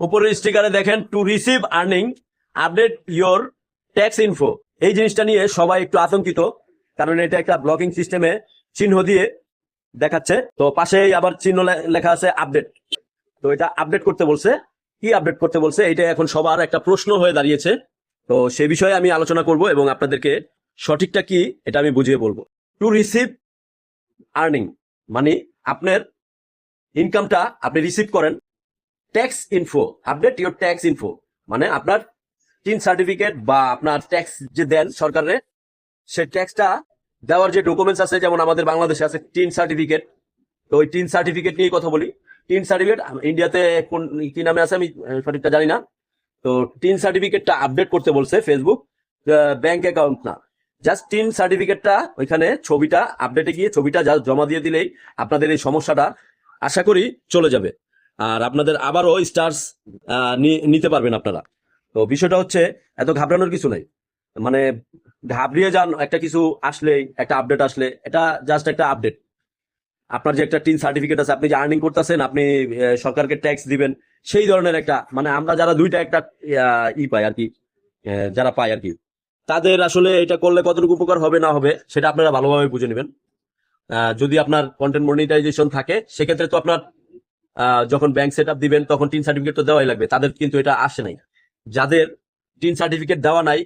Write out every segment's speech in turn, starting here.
উপরের স্টিকারে দেখেন to receive earning update your tax info এই জিনিসটা নিয়ে সবাই একটু আতঙ্কিত, কারণ এটা একটা ব্লকিং সিস্টেমে চিহ্ন দিয়ে দেখাচ্ছে। তো পাশেই আবার চিহ্ন লেখা আছে আপডেট তো এটা আপডেট করতে বলছে। কি আপডেট করতে বলছে? এটা এখন সবার একটা প্রশ্ন হয়ে দাঁড়িয়েছে। তো সে বিষয়ে আমি আলোচনা করব এবং আপনাদেরকে সঠিকটা কি এটা আমি বুঝিয়ে বলব। টু রিসিভ আর্নিং মানে আপনার ইনকামটা আপনি রিসিভ করেন tax info update your tax info মানে আপনার টিন সার্টিফিকেট বা আপনার ট্যাক্স যে দেন সরকারের সে ট্যাক্সটা দেওয়ার যে ডকুমেন্টস আছে, যেমন আমাদের বাংলাদেশে আছে টিন সার্টিফিকেট তো ওই টিন সার্টিফিকেট নিয়ে কথা বলি। টিন সার্টিফিকেট ইন্ডিয়াতে কোন, কি নামে আছে আমি সঠিকটা জানি না। তো টিন সার্টিফিকেটটা আপডেট করতে বলছে ফেসবুক ব্যাংক অ্যাকাউন্ট না। জাস্ট টিন সার্টিফিকেটটা ওইখানে ছবিটা আপডেটে গিয়ে ছবিটা জমা দিয়ে দিলেই আপনাদের এই সমস্যাটা, আশা করি চলে যাবে। আর আপনাদের আবারও স্টার্স নিতে পারবেন আপনারা। তো বিষয়টা হচ্ছে, এত ঘাবড়ানোর কিছু নাই। মানে ঘাবড়িয়ে যান, একটা কিছু আসলেই, একটা আপডেট আসলে, এটা জাস্ট একটা আপডেট আপনার যে একটা টিন সার্টিফিকেট আছে, আপনি যে আর্নিং করতেছেন, আপনি সরকারকে ট্যাক্স দিবেন, সেই ধরনের একটা মানে আমরা যারা দুইটা একটা ই পাই আর কি যারা পাই আর কি, তাদের আসলে এটা করলে কতটুকু উপকার হবে না হবে, সেটা আপনারা ভালোভাবে বুঝে নেবেন। যদি আপনার কন্টেন্ট মনিটাইজেশন থাকে, সেক্ষেত্রে তো আপনার যখন ব্যাংক সেট আপ দিবেন, তখন টিন সার্টিফিকেট তো দেওয়াই লাগবে। তাদের কিন্তু এটা আসে নাই। যাদের টিন সার্টিফিকেট দেওয়া নাই,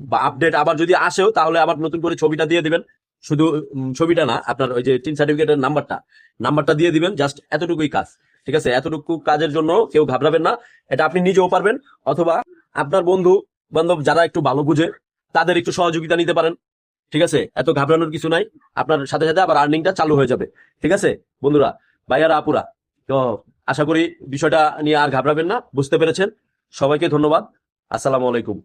বা আপডেট আবার যদি আসেও, তাহলে আবার নতুন করে ছবিটা দিয়ে দিবেন। শুধু ছবিটা না, আপনার ওই যে টিন সার্টিফিকেটের নাম্বারটা নাম্বারটা দিয়ে দিবেন জাস্ট এতটুকুই কাজ। ঠিক আছে? এতটুকু কাজের জন্য কেউ ঘাবড়াবেন না। এটা আপনি নিজেও পারবেন, অথবা আপনার বন্ধু, বান্ধব যারা একটু ভালো বুঝে, তাদের একটু সহযোগিতা নিতে পারেন। ঠিক আছে? এত ঘাবড়ানোর কিছু নাই। আপনার সাথে সাথে আবার আর্নিংটা চালু হয়ে যাবে। ঠিক আছে? বন্ধুরা, ভাইয়ারা, আপুরা তো আশা করি বিষয়টা নিয়ে আর ঘাবড়াবেন না, বুঝতে পেরেছেন। সবাইকে ধন্যবাদ। আসসালামু আলাইকুম।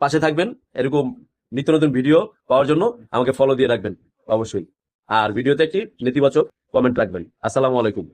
পাশে থাকবেন, এরকম নিত্য নতুন ভিডিও পাওয়ার জন্য আমাকে ফলো দিয়ে রাখবেন, অবশ্যই। আর ভিডিওতে একটি নেতিবাচক কমেন্ট রাখবেন। আসসালামু আলাইকুম।